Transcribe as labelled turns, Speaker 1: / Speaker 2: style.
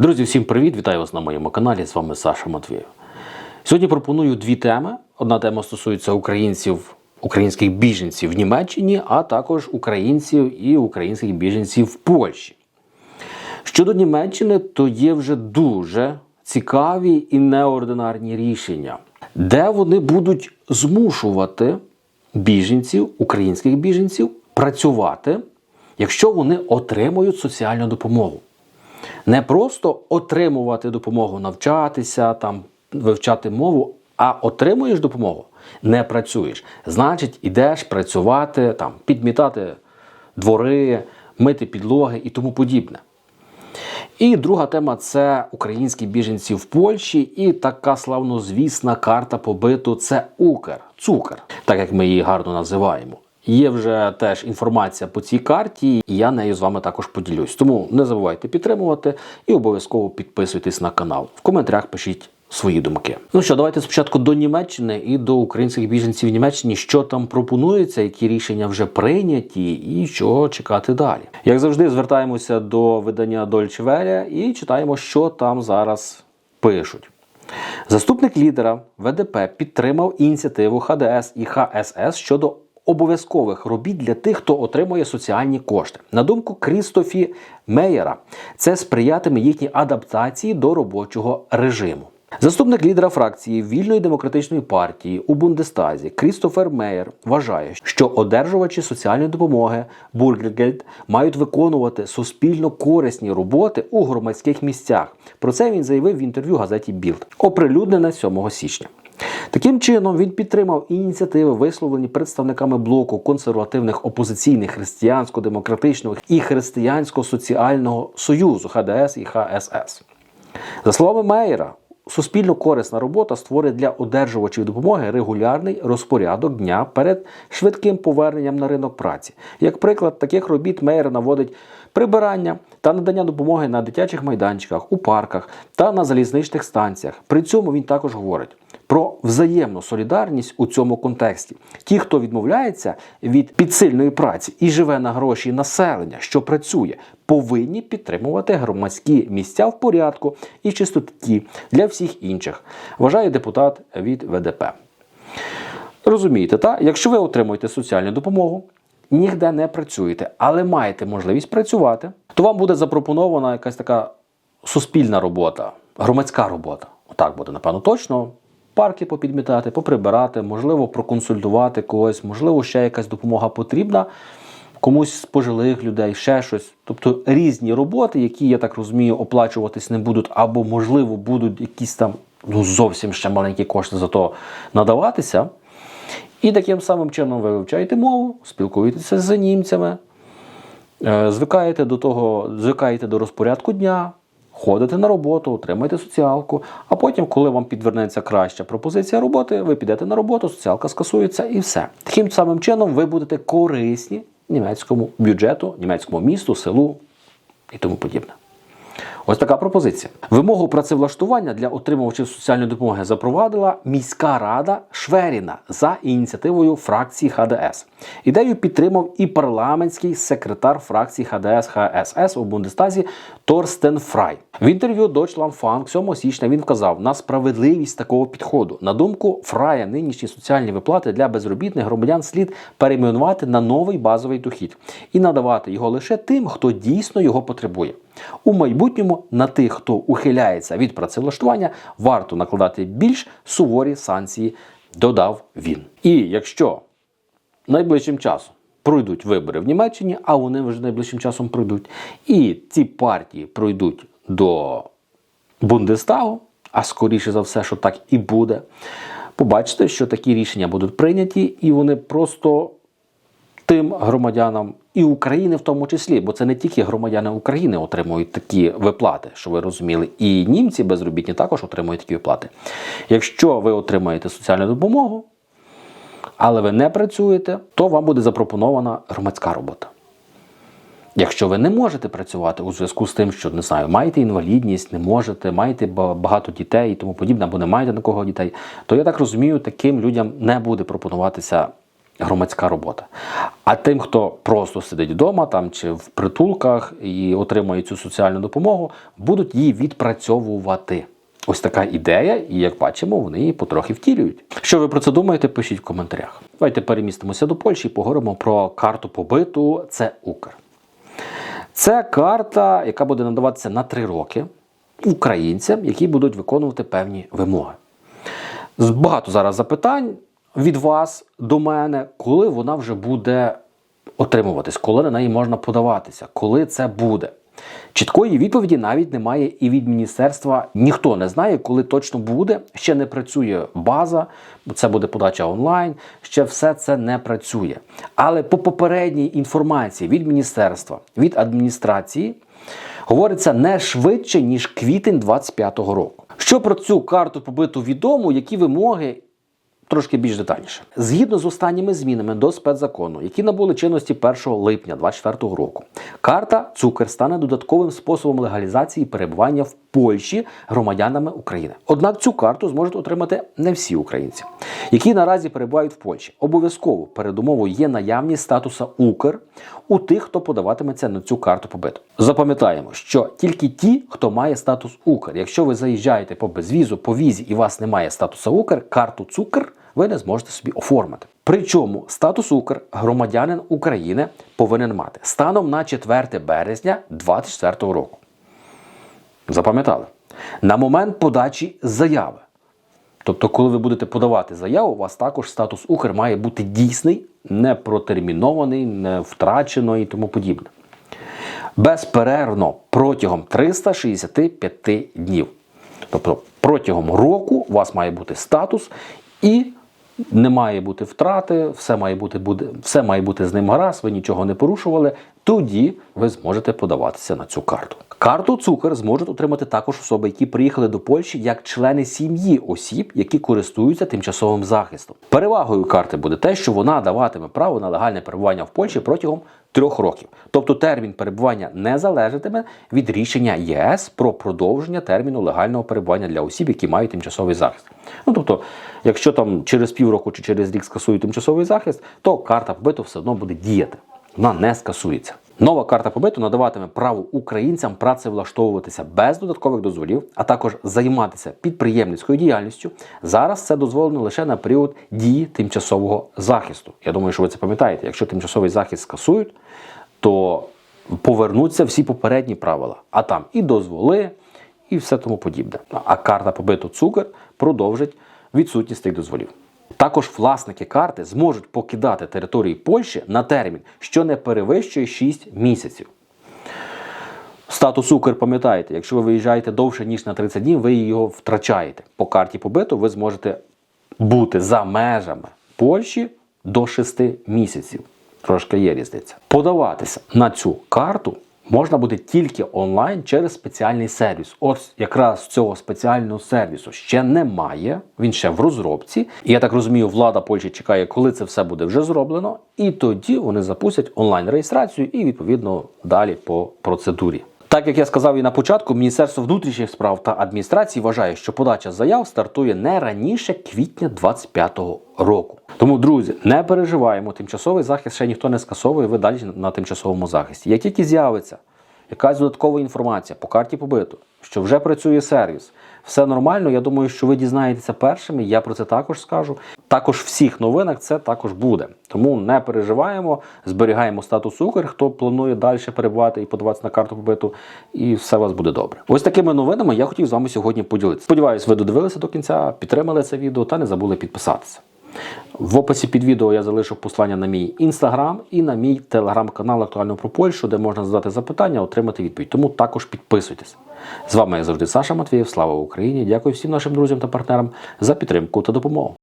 Speaker 1: Друзі, всім привіт! Вітаю вас на моєму каналі. З вами Саша Матвєєв. Сьогодні пропоную дві теми. Одна тема стосується українців, українських біженців в Німеччині, а також українців і українських біженців в Польщі. Щодо Німеччини, то є вже дуже цікаві і неординарні рішення, де вони будуть змушувати біженців, українських біженців, працювати, якщо вони отримують соціальну допомогу. Не просто отримувати допомогу, навчатися, там, вивчати мову, а отримуєш допомогу, не працюєш. Значить, ідеш працювати, там, підмітати двори, мити підлоги і тому подібне. І друга тема це українські біженці в Польщі, і така славнозвісна карта побиту це Укр, цукер, так як ми її гарно називаємо. Є вже теж інформація по цій карті, і я нею з вами також поділюсь. Тому не забувайте підтримувати і обов'язково підписуйтесь на канал. В коментарях пишіть свої думки. Ну що, давайте спочатку до Німеччини і до українських біженців в Німеччині, що там пропонується, які рішення вже прийняті, і що чекати далі. Як завжди, звертаємося до видання Deutsche Welle і читаємо, що там зараз пишуть. Заступник лідера ВДП підтримав ініціативу ХДС і ХСС щодо обов'язкових робіт для тих, хто отримує соціальні кошти. На думку Крістофі Меєра, це сприятиме їхній адаптації до робочого режиму. Заступник лідера фракції Вільної демократичної партії у Бундестазі Крістофер Меєр вважає, що одержувачі соціальної допомоги Бургергельд мають виконувати суспільно корисні роботи у громадських місцях. Про це він заявив в інтерв'ю газеті Білд, оприлюднене 7 січня. Таким чином він підтримав ініціативи, висловлені представниками блоку консервативних опозиційних християнсько-демократичного і християнсько-соціального союзу ХДС і ХСС. За словами Мейера, суспільно корисна робота створить для одержувачів допомоги регулярний розпорядок дня перед швидким поверненням на ринок праці. Як приклад таких робіт Мейер наводить прибирання та надання допомоги на дитячих майданчиках, у парках та на залізничних станціях. При цьому він також говорить про взаємну солідарність у цьому контексті. Ті, хто відмовляється від підсильної праці і живе на гроші населення, що працює, повинні підтримувати громадські місця в порядку і чистоті для всіх інших, вважає депутат від ВДП. Розумієте, та? якщо ви отримуєте соціальну допомогу, ніде не працюєте, але маєте можливість працювати, то вам буде запропонована якась така суспільна робота, громадська робота. Отак буде, напевно, точно. Парки попідмітати, поприбирати, можливо, проконсультувати когось, можливо, ще якась допомога потрібна комусь з пожилих людей, ще щось. Тобто різні роботи, які, я так розумію, оплачуватись не будуть, або, можливо, будуть якісь там ну, зовсім ще маленькі кошти за то надаватися. І таким самим чином ви вивчаєте мову, спілкуєтеся з німцями, е, звикаєте до того, звикаєте до розпорядку дня, ходите на роботу, отримуєте соціалку, а потім, коли вам підвернеться краща пропозиція роботи, ви підете на роботу, соціалка скасується і все. Таким самим чином ви будете корисні німецькому бюджету, німецькому місту, селу і тому подібне. Ось така пропозиція. Вимогу працевлаштування для отримувачів соціальної допомоги запровадила міська рада Шверіна за ініціативою фракції ХДС. Ідею підтримав і парламентський секретар фракції ХДС ХСС у Бундестазі Торстен Фрай. В інтерв'ю Deutschland Funk 7 січня він вказав на справедливість такого підходу. На думку Фрая, нинішні соціальні виплати для безробітних громадян слід перейменувати на новий базовий дохід і надавати його лише тим, хто дійсно його потребує. У майбутньому на тих, хто ухиляється від працевлаштування, варто накладати більш суворі санкції, додав він. І якщо найближчим часом пройдуть вибори в Німеччині, а вони вже найближчим часом пройдуть, і ці партії пройдуть до Бундестагу, а скоріше за все, що так і буде, побачите, що такі рішення будуть прийняті, і вони просто тим громадянам і України в тому числі, бо це не тільки громадяни України отримують такі виплати, що ви розуміли, і німці безробітні також отримують такі виплати. Якщо ви отримаєте соціальну допомогу, але ви не працюєте, то вам буде запропонована громадська робота. Якщо ви не можете працювати у зв'язку з тим, що не знаю, маєте інвалідність, не можете, маєте багато дітей і тому подібне, або не маєте на кого дітей, то я так розумію, таким людям не буде пропонуватися громадська робота. А тим, хто просто сидить вдома там чи в притулках і отримує цю соціальну допомогу, будуть її відпрацьовувати. Ось така ідея, і як бачимо, вони її потрохи втілюють. Що ви про це думаєте, пишіть в коментарях. Давайте перемістимося до Польщі і поговоримо про карту побиту. Це Укр. Це карта, яка буде надаватися на три роки українцям, які будуть виконувати певні вимоги. Багато зараз запитань від вас до мене, коли вона вже буде отримуватись, коли на неї можна подаватися, коли це буде. Чіткої відповіді навіть немає і від міністерства. Ніхто не знає, коли точно буде. Ще не працює база, це буде подача онлайн. Ще все це не працює. Але по попередній інформації від міністерства, від адміністрації, говориться не швидше ніж квітень 25-го року. Що про цю карту побиту відомо, які вимоги Трошки більш детальніше. Згідно з останніми змінами до спецзакону, які набули чинності 1 липня 2024 року, карта Цукер стане додатковим способом легалізації перебування в Польщі громадянами України. Однак цю карту зможуть отримати не всі українці, які наразі перебувають в Польщі. Обов'язково передумовою є наявність статуса Укр у тих, хто подаватиметься на цю карту побиту. Запам'ятаємо, що тільки ті, хто має статус Укр. Якщо ви заїжджаєте по безвізу, по візі і у вас немає статуса Укр, карту Цукр ви не зможете собі оформити. Причому статус Укр громадянин України повинен мати станом на 4 березня 2024 року. Запам'ятали? На момент подачі заяви. Тобто, коли ви будете подавати заяву, у вас також статус Укр має бути дійсний, не протермінований, не втрачено і тому подібне. Безперервно протягом 365 днів. Тобто протягом року у вас має бути статус і не має бути втрати, все має бути, буде, все має бути з ним гаразд, ви нічого не порушували. Тоді ви зможете подаватися на цю карту. Карту цукер зможуть отримати також особи, які приїхали до Польщі як члени сім'ї осіб, які користуються тимчасовим захистом. Перевагою карти буде те, що вона даватиме право на легальне перебування в Польщі протягом трьох років. Тобто термін перебування не залежатиме від рішення ЄС про продовження терміну легального перебування для осіб, які мають тимчасовий захист. Ну тобто, якщо там через півроку чи через рік скасують тимчасовий захист, то карта вбито все одно буде діяти. Вона не скасується. Нова карта побиту надаватиме право українцям працевлаштовуватися без додаткових дозволів, а також займатися підприємницькою діяльністю. Зараз це дозволено лише на період дії тимчасового захисту. Я думаю, що ви це пам'ятаєте. Якщо тимчасовий захист скасують, то повернуться всі попередні правила, а там і дозволи, і все тому подібне. А карта побиту цукер продовжить відсутність тих дозволів. Також власники карти зможуть покидати території Польщі на термін, що не перевищує 6 місяців. Статус Укр, пам'ятаєте, якщо ви виїжджаєте довше, ніж на 30 днів, ви його втрачаєте. По карті побиту ви зможете бути за межами Польщі до 6 місяців. Трошки є різниця. Подаватися на цю карту можна буде тільки онлайн через спеціальний сервіс. Ось якраз цього спеціального сервісу ще немає. Він ще в розробці. І я так розумію, влада Польщі чекає, коли це все буде вже зроблено. І тоді вони запустять онлайн реєстрацію і відповідно далі по процедурі. Так як я сказав і на початку, Міністерство внутрішніх справ та адміністрації вважає, що подача заяв стартує не раніше квітня 2025 року. Тому, друзі, не переживаємо, тимчасовий захист ще ніхто не скасовує, ви далі на тимчасовому захисті. Як тільки з'явиться якась додаткова інформація по карті побиту, що вже працює сервіс, все нормально. Я думаю, що ви дізнаєтеся першими. Я про це також скажу. Також всіх новинах це також буде. Тому не переживаємо, зберігаємо статус Укр, хто планує далі перебувати і подаватися на карту побиту, і все у вас буде добре. Ось такими новинами я хотів з вами сьогодні поділитися. Сподіваюсь, ви додивилися до кінця, підтримали це відео та не забули підписатися. В описі під відео я залишу послання на мій інстаграм і на мій телеграм-канал Актуально про Польщу, де можна задати запитання, отримати відповідь. Тому також підписуйтесь. З вами як завжди Саша Матвієв. Слава Україні! Дякую всім нашим друзям та партнерам за підтримку та допомогу.